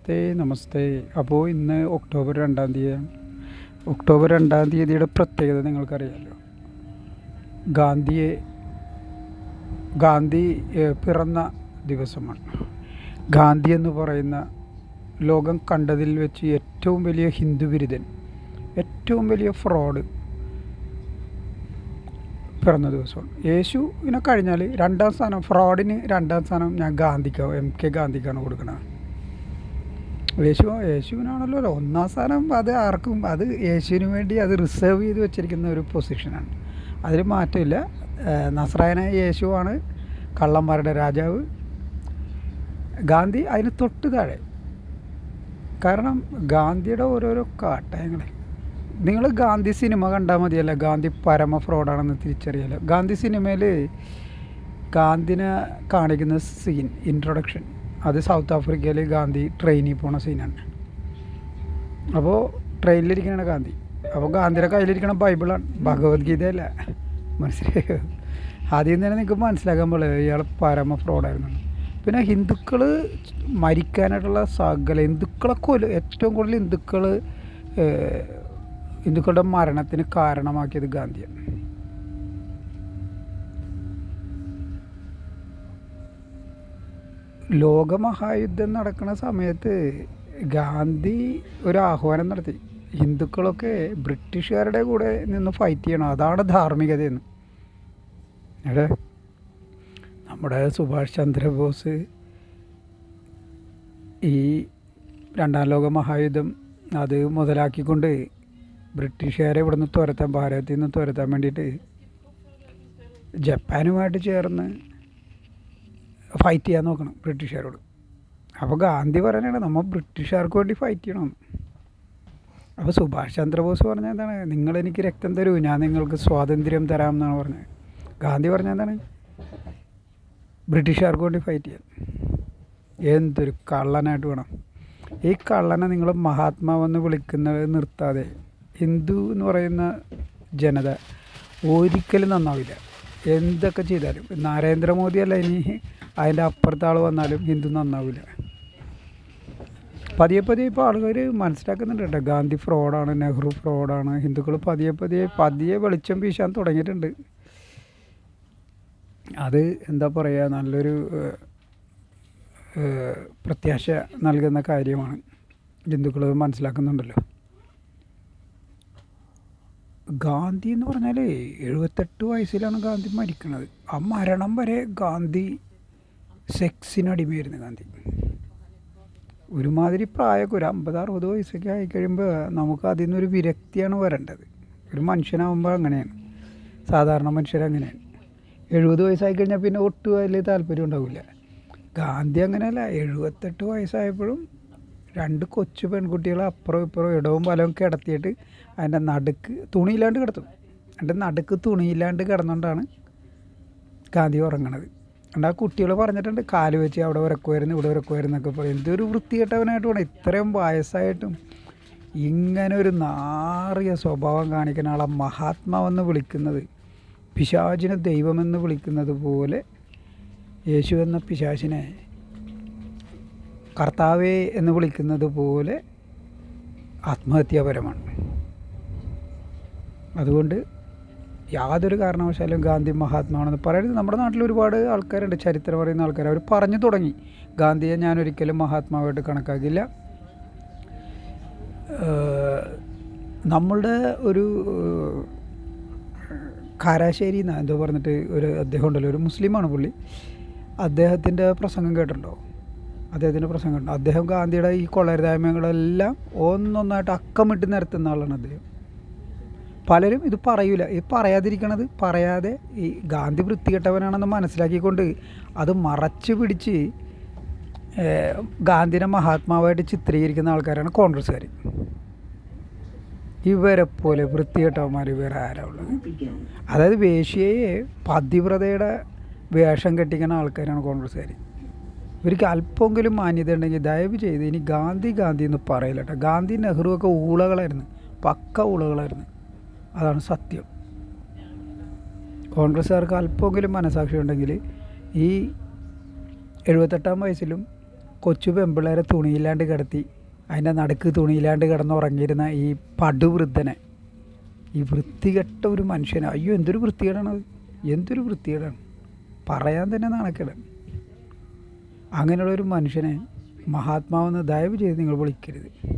നമസ്തേ നമസ്തേ. അപ്പോൾ ഇന്ന് ഒക്ടോബർ രണ്ടാം തീയതിയാണ് ഒക്ടോബർ രണ്ടാം തീയതിയുടെ പ്രത്യേകത നിങ്ങൾക്കറിയാമല്ലോ ഗാന്ധിയെ ഗാന്ധി പിറന്ന ദിവസമാണ്. ഗാന്ധി എന്ന് പറയുന്ന ലോകം കണ്ടതിൽ വെച്ച് ഏറ്റവും വലിയ ഹിന്ദു വിരുദ്ധൻ ഏറ്റവും വലിയ ഫ്രോഡ് പിറന്ന ദിവസമാണ്. യേശുവിനെ കഴിഞ്ഞാൽ രണ്ടാം സ്ഥാനം ഫ്രോഡിന് രണ്ടാം സ്ഥാനം ഞാൻ ഗാന്ധിക്കാവും എം കെ ഗാന്ധിക്കാണ് കൊടുക്കുന്നത് യേശു യേശുവിനാണല്ലോ ഒന്നാം സ്ഥാനം അത് ആർക്കും അത് യേശുവിന് വേണ്ടി അത് റിസർവ് ചെയ്ത് വെച്ചിരിക്കുന്ന ഒരു പൊസിഷനാണ്. അതിൽ മാറ്റമില്ല. നസ്രായനായ യേശുവാണ് കള്ളന്മാരുടെ രാജാവ്. ഗാന്ധി അതിന് തൊട്ട് താഴെ. കാരണം ഗാന്ധിയുടെ ഓരോരോ കാട്ടയങ്ങളെ. നിങ്ങൾ ഗാന്ധി സിനിമ കണ്ടാൽ മതിയല്ല. ഗാന്ധി പരമ ഫ്രോഡാണെന്ന് തിരിച്ചറിയാലോ. ഗാന്ധി സിനിമയിൽ ഗാന്ധിനെ കാണിക്കുന്ന സീൻ ഇൻട്രൊഡക്ഷൻ അത് സൗത്ത് ആഫ്രിക്കയിൽ ഗാന്ധി ട്രെയിനിൽ പോണ സീനാണ് അപ്പോൾ ട്രെയിനിലിരിക്കണ ഗാന്ധി. അപ്പോൾ ഗാന്ധിയുടെ കയ്യിലിരിക്കണ ബൈബിളാണ്. ഭഗവത്ഗീതയല്ല. മനസ്സിലായോ? ആദ്യം തന്നെ നിങ്ങൾക്ക് മനസ്സിലാക്കാൻ പോലെ ഇയാൾ പരമ ഫ്രോഡായിരുന്നു പിന്നെ ഹിന്ദുക്കൾ മരിക്കാനായിട്ടുള്ള സകല ഹിന്ദുക്കളെ കൊല ഏറ്റവും കൂടുതൽ ഹിന്ദുക്കൾ ഹിന്ദുക്കളുടെ മരണത്തിന് കാരണമാക്കിയത് ഗാന്ധിയാണ്. ലോകമഹായുദ്ധം നടക്കുന്ന സമയത്ത് ഗാന്ധി ഒരു ആഹ്വാനം നടത്തി. ഹിന്ദുക്കളൊക്കെ ബ്രിട്ടീഷുകാരുടെ കൂടെ നിന്ന് ഫൈറ്റ് ചെയ്യണം. അതാണ് ധാർമ്മികതയെന്ന്. അവിടെ നമ്മുടെ സുഭാഷ് ചന്ദ്രബോസ് ഈ രണ്ടാം ലോക മഹായുദ്ധം അത് മുതലാക്കിക്കൊണ്ട് ബ്രിട്ടീഷുകാരെ ഇവിടുന്ന് തുരത്താൻ ഭാരതത്തിൽ നിന്ന് തുരത്താൻ വേണ്ടിയിട്ട് ജപ്പാനുമായിട്ട് ചേർന്ന് ഫൈറ്റ് ചെയ്യാൻ നോക്കണം ബ്രിട്ടീഷുകാരോട്. അപ്പോൾ ഗാന്ധി പറയുന്നത് നമ്മൾ ബ്രിട്ടീഷുകാർക്ക് വേണ്ടി ഫൈറ്റ് ചെയ്യണമെന്ന് അപ്പോൾ സുഭാഷ് ചന്ദ്രബോസ് പറഞ്ഞ എന്താണ്? നിങ്ങൾ എനിക്ക് രക്തം തരൂ ഞാൻ നിങ്ങൾക്ക് സ്വാതന്ത്ര്യം തരാം എന്നാണ് പറഞ്ഞത്. ഗാന്ധി പറഞ്ഞ എന്താണ്? ബ്രിട്ടീഷുകാർക്ക് വേണ്ടി ഫൈറ്റ് ചെയ്യാൻ. എന്തൊരു കള്ളനായിട്ട് വേണം. ഈ കള്ളനെ നിങ്ങൾ മഹാത്മാവെന്ന് വിളിക്കുന്നത് നിർത്താതെ ഹിന്ദു എന്ന് പറയുന്ന ജനത ഒരിക്കലും നന്നാവില്ല. എന്തൊക്കെ ചെയ്താലും. നരേന്ദ്രമോദിയല്ല ഇനി അതിന്റെ അപ്പുറത്തെ ആൾ വന്നാലും ഹിന്ദു നന്നാവില്ല പതിയെ പതിയെ ഇപ്പോൾ ആളുകൾ മനസ്സിലാക്കുന്നുണ്ട് കേട്ടോ. ഗാന്ധി ഫ്രോഡാണ് നെഹ്റു ഫ്രോഡാണ് ഹിന്ദുക്കൾ പതിയെ പതിയെ പതിയെ വെളിച്ചം വീശാൻ തുടങ്ങിയിട്ടുണ്ട്. അത് എന്താ പറയുക നല്ലൊരു പ്രത്യാശ നൽകുന്ന കാര്യമാണ്. ഹിന്ദുക്കൾ മനസ്സിലാക്കുന്നുണ്ടല്ലോ. ഗാന്ധി എന്ന് പറഞ്ഞാൽ എഴുപത്തെട്ട് വയസ്സിലാണ് ഗാന്ധി മരിക്കുന്നത് ആ മരണം വരെ ഗാന്ധി സെക്സിനടിമയായിരുന്നു ഗാന്ധി. ഒരുമാതിരി പ്രായമൊക്കെ ഒരു അമ്പത് അറുപത് വയസ്സൊക്കെ ആയിക്കഴിയുമ്പോൾ നമുക്ക് അതിൽ നിന്നൊരു വിരക്തിയാണ് വരേണ്ടത്. ഒരു മനുഷ്യനാകുമ്പോൾ അങ്ങനെയാണ്. സാധാരണ മനുഷ്യരങ്ങനെയാണ് എഴുപത് വയസ്സായി കഴിഞ്ഞാൽ പിന്നെ ഒട്ടും അതിൽ താല്പര്യം ഉണ്ടാവില്ല ഗാന്ധി അങ്ങനെയല്ല എഴുപത്തെട്ട് വയസ്സായപ്പോഴും രണ്ട് കൊച്ചു പെൺകുട്ടികളെ അപ്പുറം ഇപ്പുറം ഇടവും വലവും കിടത്തിയിട്ട് അതിന്റെ നടുക്ക് തുണിയില്ലാണ്ട് കിടത്തും. അതിന്റെ നടുക്ക് തുണിയില്ലാണ്ട് കിടന്നുകൊണ്ടാണ് ഗാന്ധി ഉറങ്ങണത്. അതുകൊണ്ട് ആ കുട്ടികൾ പറഞ്ഞിട്ടുണ്ട് കാൽ വെച്ച് അവിടെ ഉരക്കുമായിരുന്നു ഇവിടെ ഉരക്കുമായിരുന്നു എന്നൊക്കെ പറയും. എന്തൊരു വൃത്തികെട്ടവനായിട്ട് വേണം ഇത്രയും വയസ്സായിട്ടും ഇങ്ങനെ ഒരു നാറിയ സ്വഭാവം കാണിക്കുന്ന ആളെ മഹാത്മാവെന്ന് വിളിക്കുന്നത്. പിശാചിനെ ദൈവമെന്ന് വിളിക്കുന്നത് പോലെ യേശു എന്ന പിശാചിനെ കർത്താവേ എന്ന് വിളിക്കുന്നത് പോലെ ആത്മഹത്യാപരമാണ്. അതുകൊണ്ട് യാതൊരു കാരണവശാലും ഗാന്ധി മഹാത്മാവാണെന്ന് പറയുന്നത് നമ്മുടെ നാട്ടിൽ ഒരുപാട് ആൾക്കാരുണ്ട് ചരിത്രം പറയുന്ന ആൾക്കാർ. അവർ പറഞ്ഞു തുടങ്ങി. ഗാന്ധിയെ ഞാൻ ഒരിക്കലും മഹാത്മാവായിട്ട് കണക്കാക്കില്ല നമ്മളുടെ ഒരു കാരാശ്ശേരി എന്നാ എന്തോ പറഞ്ഞിട്ട് ഒരു അദ്ദേഹം ഉണ്ടല്ലോ ഒരു മുസ്ലിമാണ് പുള്ളി. അദ്ദേഹത്തിന്റെ പ്രസംഗം കേട്ടിട്ടുണ്ടോ? അദ്ദേഹത്തിന്റെ പ്രസംഗം അദ്ദേഹം ഗാന്ധിയുടെ ഈ കൊള്ളരുതായ്മകളെല്ലാം ഒന്നൊന്നായിട്ട് അക്കമിട്ട് നിരത്തുന്ന ആളാണ് അദ്ദേഹം. പലരും ഇത് പറയൂല. ഇത് പറയാതിരിക്കണത് പറയാതെ ഈ ഗാന്ധി വൃത്തികെട്ടവനാണെന്ന് മനസ്സിലാക്കിക്കൊണ്ട് അത് മറച്ചു പിടിച്ച് ഗാന്ധിനെ മഹാത്മാവായിട്ട് ചിത്രീകരിക്കുന്ന ആൾക്കാരാണ് കോൺഗ്രസ്സുകാർ ഇവരെ പോലെ വൃത്തികെട്ടവന്മാർ വേറെ ആരാ ഉള്ളത്? അതായത് വേശ്യയെ പതിവ്രതയുടെ വേഷം കെട്ടിക്കുന്ന ആൾക്കാരാണ് കോൺഗ്രസ്സുകാർ ഇവർക്ക് അല്പമെങ്കിലും മാന്യത ഉണ്ടെങ്കിൽ ദയവ് ചെയ്ത് ഇനി ഗാന്ധി ഗാന്ധി എന്ന് പറയില്ല കേട്ടോ ഗാന്ധി നെഹ്റു ഒക്കെ ഊളകളായിരുന്നു. പക്ക ഊളകളായിരുന്നു. അതാണ് സത്യം. കോൺഗ്രസ്സുകാർക്ക് അല്പമെങ്കിലും മനസാക്ഷി ഉണ്ടെങ്കിൽ ഈ എഴുപത്തെട്ടാം വയസ്സിലും കൊച്ചു പെമ്പിള്ളേരെ തുണിയില്ലാണ്ട് കിടത്തി അതിന്റെ നടുക്ക് തുണിയില്ലാണ്ട് കിടന്നുറങ്ങിയിരുന്ന ഈ പടുവൃദ്ധനെ ഈ വൃത്തികെട്ട ഒരു മനുഷ്യനെ അയ്യോ എന്തൊരു വൃത്തികേടാണത്. എന്തൊരു വൃത്തികേടാണ്. പറയാൻ തന്നെ നാണക്കേടാണ് അങ്ങനെയുള്ള ഒരു മനുഷ്യനെ മഹാത്മാവെന്ന് ദയവ് ചെയ്ത് നിങ്ങൾ വിളിക്കരുത്.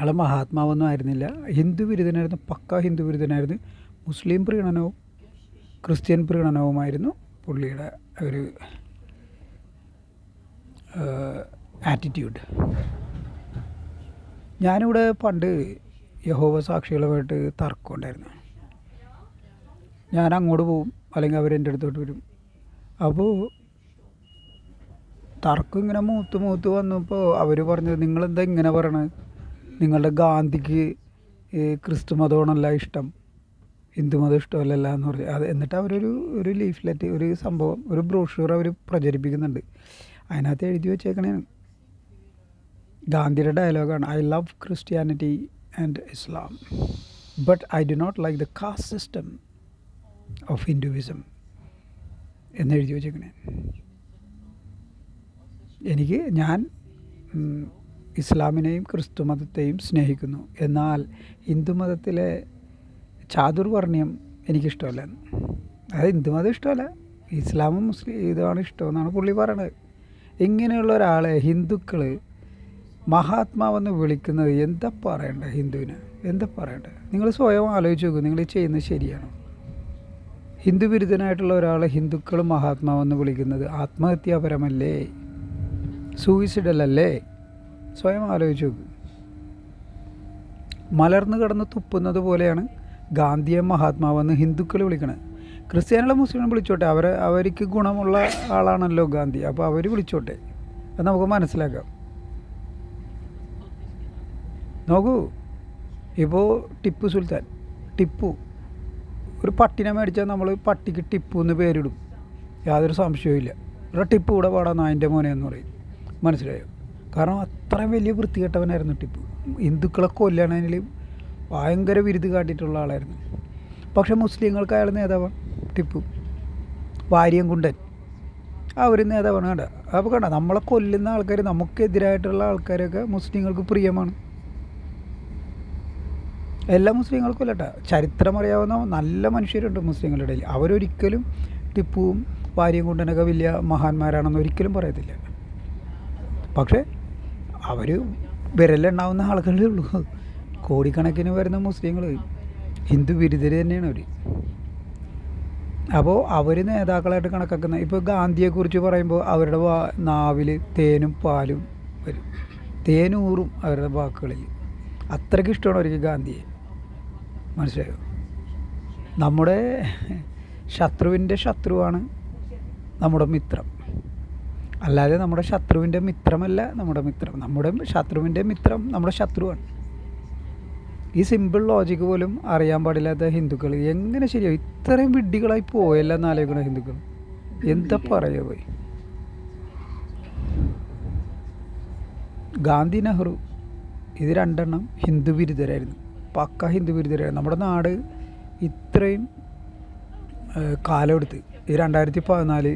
ആളെ മഹാത്മാവൊന്നും ആയിരുന്നില്ല. ഹിന്ദു വിരുദ്ധനായിരുന്നു പക്ക ഹിന്ദു വിരുദ്ധനായിരുന്നു. മുസ്ലിം പ്രീണനവും ക്രിസ്ത്യൻ പ്രീണനവുമായിരുന്നു പുള്ളിയുടെ ഒരു ആറ്റിറ്റ്യൂഡ് ഞാനിവിടെ പണ്ട് യഹോവ സാക്ഷികളുമായിട്ട് തർക്കം ഉണ്ടായിരുന്നു ഞാൻ അങ്ങോട്ട് പോവും അല്ലെങ്കിൽ അവരെന്റെ അടുത്തോട്ട് വരും. അപ്പോൾ തർക്കം ഇങ്ങനെ മൂത്ത് മൂത്ത് വന്നപ്പോൾ അവർ പറഞ്ഞത് നിങ്ങളെന്താ ഇങ്ങനെ പറയണത് നിങ്ങളുടെ ഗാന്ധിക്ക് ക്രിസ്തു മതമാണല്ല ഇഷ്ടം. ഹിന്ദു മതം ഇഷ്ടമല്ലല്ല എന്ന് പറഞ്ഞു. അത് എന്നിട്ട് അവരൊരു ഒരു ലീഫ്ലെറ്റ് ഒരു സംഭവം ഒരു ബ്രോഷൂർ അവർ പ്രചരിപ്പിക്കുന്നുണ്ട്. അതിനകത്ത് എഴുതി വെച്ചേക്കണേ. ഗാന്ധിയുടെ ഡയലോഗാണ് I love Christianity and Islam but I do not like the caste system of Hinduism എന്ന് എഴുതി വെച്ചേക്കണേ. എനിക്ക് ഞാൻ ഇസ്ലാമിനെയും ക്രിസ്തുമതത്തെയും സ്നേഹിക്കുന്നു. എന്നാൽ ഹിന്ദുമതത്തിലെ ചാതുർവർണ്യം എനിക്കിഷ്ടമല്ല. അതായത് ഹിന്ദുമതം ഇഷ്ടമല്ല. ഇസ്ലാമും മുസ്ലിം ഇതുമാണ് ഇഷ്ടമെന്നാണ് പുള്ളി പറയണത്. ഇങ്ങനെയുള്ള ഒരാളെ ഹിന്ദുക്കൾ മഹാത്മാവെന്ന് വിളിക്കുന്നത് എന്താ പറയണ്ടേ ഹിന്ദുവിന്? എന്താ പറയണ്ടേ? നിങ്ങൾ സ്വയം ആലോചിച്ച് നോക്കൂ. നിങ്ങൾ ചെയ്യുന്നത് ശരിയാണോ? ഹിന്ദു വിരുദ്ധനായിട്ടുള്ള ഒരാളെ ഹിന്ദുക്കൾ മഹാത്മാവെന്ന് വിളിക്കുന്നത് ആത്മഹത്യാപരമല്ലേ? സൂയിസിഡലല്ലേ സ്വയം ആലോചിച്ച് നോക്ക്. മലർന്നു കിടന്ന് തുപ്പുന്നത് പോലെയാണ് ഗാന്ധിയെ മഹാത്മാവെന്ന് ഹിന്ദുക്കൾ വിളിക്കണത്. ക്രിസ്ത്യാനികളെ മുസ്ലിം വിളിച്ചോട്ടെ. അവരെ അവർക്ക് ഗുണമുള്ള ആളാണല്ലോ ഗാന്ധി. അപ്പോൾ അവർ വിളിച്ചോട്ടെ. അത് നമുക്ക് മനസ്സിലാക്കാം. നോക്കൂ. ഇപ്പോൾ ടിപ്പു സുൽത്താൻ ടിപ്പു. ഒരു പട്ടിനെ മേടിച്ചാൽ നമ്മൾ പട്ടിക്ക് ടിപ്പു എന്ന് പേരിടും. യാതൊരു സംശയവും ഇല്ല ഇവിടെ ടിപ്പു കൂടെ പാടാൻ നായന്റെ മോനെ എന്ന് പറയും. മനസ്സിലായോ? കാരണം അത്ര വലിയ വൃത്തികെട്ടവനായിരുന്നു ടിപ്പു. ഹിന്ദുക്കളെ കൊല്ലണതിൽ ഭയങ്കര വിരുത് കാട്ടിയിട്ടുള്ള ആളായിരുന്നു. പക്ഷെ മുസ്ലിങ്ങൾക്ക് അയാൾ നേതാവാണ് ടിപ്പു. വാര്യം കുണ്ടൻ അവർ നേതാവാണ് കണ്ട? അപ്പോൾ കണ്ട? നമ്മളെ കൊല്ലുന്ന ആൾക്കാർ നമുക്കെതിരായിട്ടുള്ള ആൾക്കാരൊക്കെ മുസ്ലിങ്ങൾക്ക് പ്രിയമാണ്. എല്ലാ മുസ്ലിങ്ങൾക്കും അല്ലട്ട ചരിത്രം അറിയാവുന്ന നല്ല മനുഷ്യരുണ്ട് മുസ്ലിങ്ങളുടെ ഇടയിൽ. അവരൊരിക്കലും ടിപ്പുവും വാര്യം കുണ്ടനൊക്കെ വലിയ മഹാന്മാരാണെന്ന് ഒരിക്കലും പറയത്തില്ല. പക്ഷേ അവർ വിരലുണ്ടാവുന്ന ആളുകളേ ഉള്ളൂ. കോടിക്കണക്കിന് വരുന്ന മുസ്ലിങ്ങൾ ഹിന്ദു വിരുദ്ധർ തന്നെയാണ് അവർ അപ്പോൾ അവർ നേതാക്കളായിട്ട് കണക്കാക്കുന്ന ഇപ്പോൾ ഗാന്ധിയെക്കുറിച്ച് പറയുമ്പോൾ അവരുടെ വാ നാവിൽ തേനും പാലും വരും. തേനൂറും അവരുടെ വാക്കുകളിൽ അത്രയ്ക്ക് ഇഷ്ടമാണ് അവർക്ക് ഗാന്ധിയെ. മനസ്സിലായോ? നമ്മുടെ ശത്രുവിന്റെ ശത്രുവാണ് നമ്മുടെ മിത്രം. അല്ലാതെ നമ്മുടെ ശത്രുവിന്റെ മിത്രമല്ല നമ്മുടെ മിത്രം. നമ്മുടെ ശത്രുവിന്റെ മിത്രം നമ്മുടെ ശത്രുവാണ്. ഈ സിമ്പിൾ ലോജിക്ക് പോലും അറിയാൻ പാടില്ലാത്ത ഹിന്ദുക്കൾ എങ്ങനെ ശരിയാവും? ഇത്രയും വിഡ്ഢികളായി പോയല്ല എന്നാലോചിക്കണ ഹിന്ദുക്കൾ. എന്താ പറയുക പോയി? ഗാന്ധി നെഹ്റു ഇത് രണ്ടെണ്ണം ഹിന്ദു വിരുദ്ധരായിരുന്നു. പക്ക ഹിന്ദു വിരുദ്ധരായിരുന്നു. നമ്മുടെ നാട് ഇത്രയും കാലമെടുത്ത് ഈ രണ്ടായിരത്തി പതിനാല്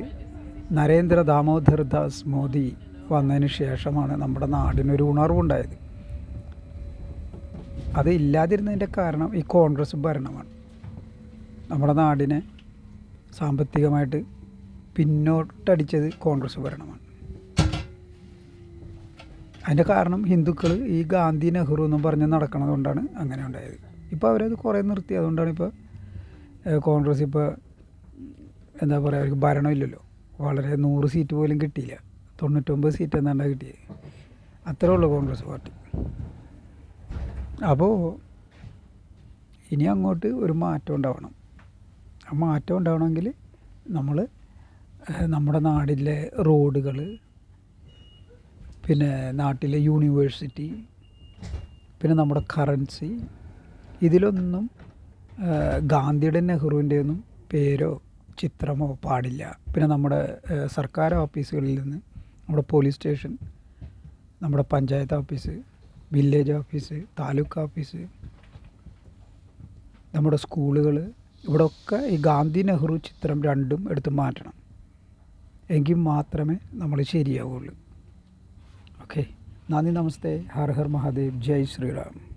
നരേന്ദ്ര ദാമോദർ ദാസ് മോദി വന്നതിന് ശേഷമാണ് നമ്മുടെ നാടിനൊരു ഉണർവുണ്ടായത്. അത് ഇല്ലാതിരുന്നതിന്റെ കാരണം ഈ കോൺഗ്രസ് ഭരണമാണ്. നമ്മുടെ നാടിനെ സാമ്പത്തികമായിട്ട് പിന്നോട്ടടിച്ചത് കോൺഗ്രസ് ഭരണമാണ്. അതിന്റെ കാരണം ഹിന്ദുക്കൾ ഈ ഗാന്ധി നെഹ്റു എന്നും പറഞ്ഞ് നടക്കണത് കൊണ്ടാണ് അങ്ങനെ ഉണ്ടായത്. ഇപ്പോൾ അവരത് കുറേ നിർത്തി. അതുകൊണ്ടാണ് ഇപ്പോൾ കോൺഗ്രസ് ഇപ്പോൾ എന്താ പറയുക അവർക്ക് ഭരണമില്ലല്ലോ. വളരെ നൂറ് സീറ്റ് പോലും കിട്ടിയില്ല. തൊണ്ണൂറ്റൊമ്പത് സീറ്റ് എന്നാണ് കിട്ടിയത്. അത്രേ ഉള്ളൂ കോൺഗ്രസ് പാർട്ടി. അപ്പോൾ ഇനി അങ്ങോട്ട് ഒരു മാറ്റം ഉണ്ടാവണം. ആ മാറ്റം ഉണ്ടാവണമെങ്കിൽ നമ്മൾ നമ്മുടെ നാടിലെ റോഡുകൾ പിന്നെ നാട്ടിലെ യൂണിവേഴ്സിറ്റി പിന്നെ നമ്മുടെ കറൻസി ഇതിലൊന്നും ഗാന്ധിയുടെ നെഹ്റുവിന്റെ ഒന്നും പേരോ ചിത്രമോ പാടില്ല. പിന്നെ നമ്മുടെ സർക്കാർ ഓഫീസുകളിൽ നിന്ന് നമ്മുടെ പോലീസ് സ്റ്റേഷൻ നമ്മുടെ panchayat office village office taluk office നമ്മുടെ സ്കൂളുകൾ ഇവിടെയൊക്കെ ഈ ഗാന്ധി നെഹ്റു ചിത്രം രണ്ടും എടുത്ത് മാറ്റണം. എങ്കിൽ മാത്രമേ നമ്മൾ ശരിയാവുള്ളൂ. ഓക്കെ. നന്ദി നമസ്തേ. ഹർ ഹർ മഹാദേവ്. ജയ് ശ്രീറാം.